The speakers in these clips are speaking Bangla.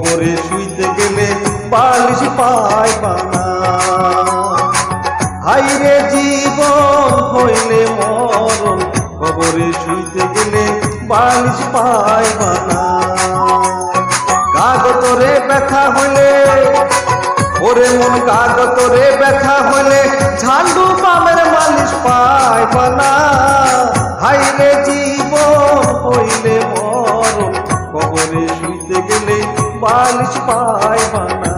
কবরে শুইতে গেলে বালিশ পায় পানা হাইরে জীবন হইলে মরণ, কবরে শুইতে গেলে বালিশ পায় পানা গেলে বালিশ পাইবা না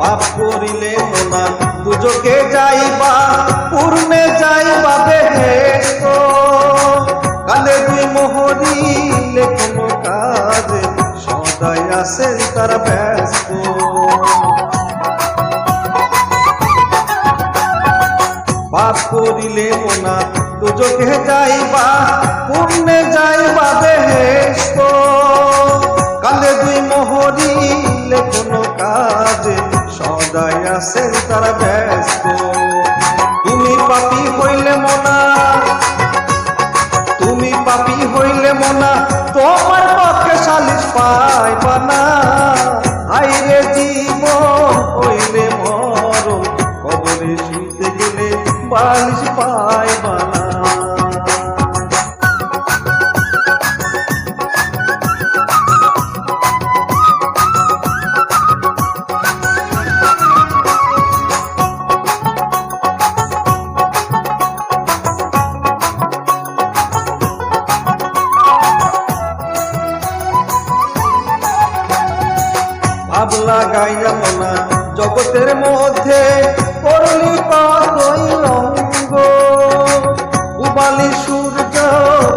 পাপ করিলে মোনা দুজকে যাইবা পূর্ণে যাইবা মোহরিলে কোনো কাজে, সদাই আছেন তারা ব্যস্ত। পাপ করিলে মোনা, দুজকে যাইবা পূর্ণে যাইবা বেহেস্ত। কালে দুই মোহরিলে কোনো কাজে, সদাই আছেন তারা ব্যস্ত। তুমি পাপি হইলে মোনা, তুমি পাপি হইলে মোনা তোমার পক্ষে সালিশ পাইবা না হাইরে জীবন হইলে মরণ কবরে শুইতে গেলে বালিশ পাইবা মধ্যে করলি কতই অঙ্গ। উবালি সূর্য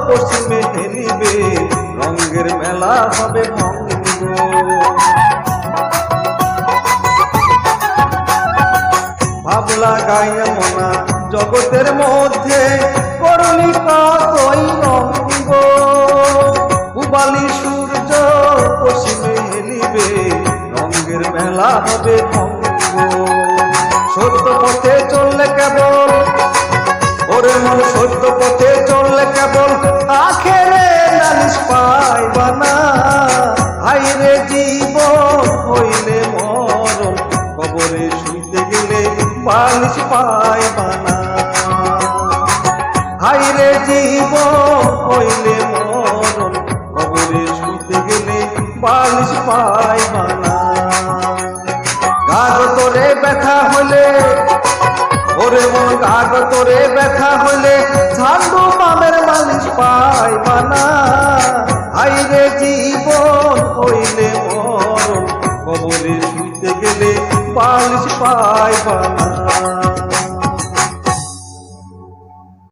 পশ্চিমে হেলিবে রঙ্গের মেলা হবে ভঙ্গ। ভাবলা গাইয়া মনা, জগতের মধ্যে করলি কতই অঙ্গ। সত্য পথে চললে কেবল, ওরে মন সত্য পথে চললে কেবল, আখেরে নালিশ পাইবা না। হাইরে জীবন, হইলে মরণ, কবরে শুইতে গেলে বালিশ পাইবা না। হাইরে জীবন, হইলে মরণ, কবরে শুইতে গেলে বালিশ পাইবা না। মন তোরে ব্যথা হলে ঝান্ডু পামের মালিশ পাইবা বানা আইরে জীবন হইলে মরণ, কবরে শুইতে গেলে পালিশ পাই না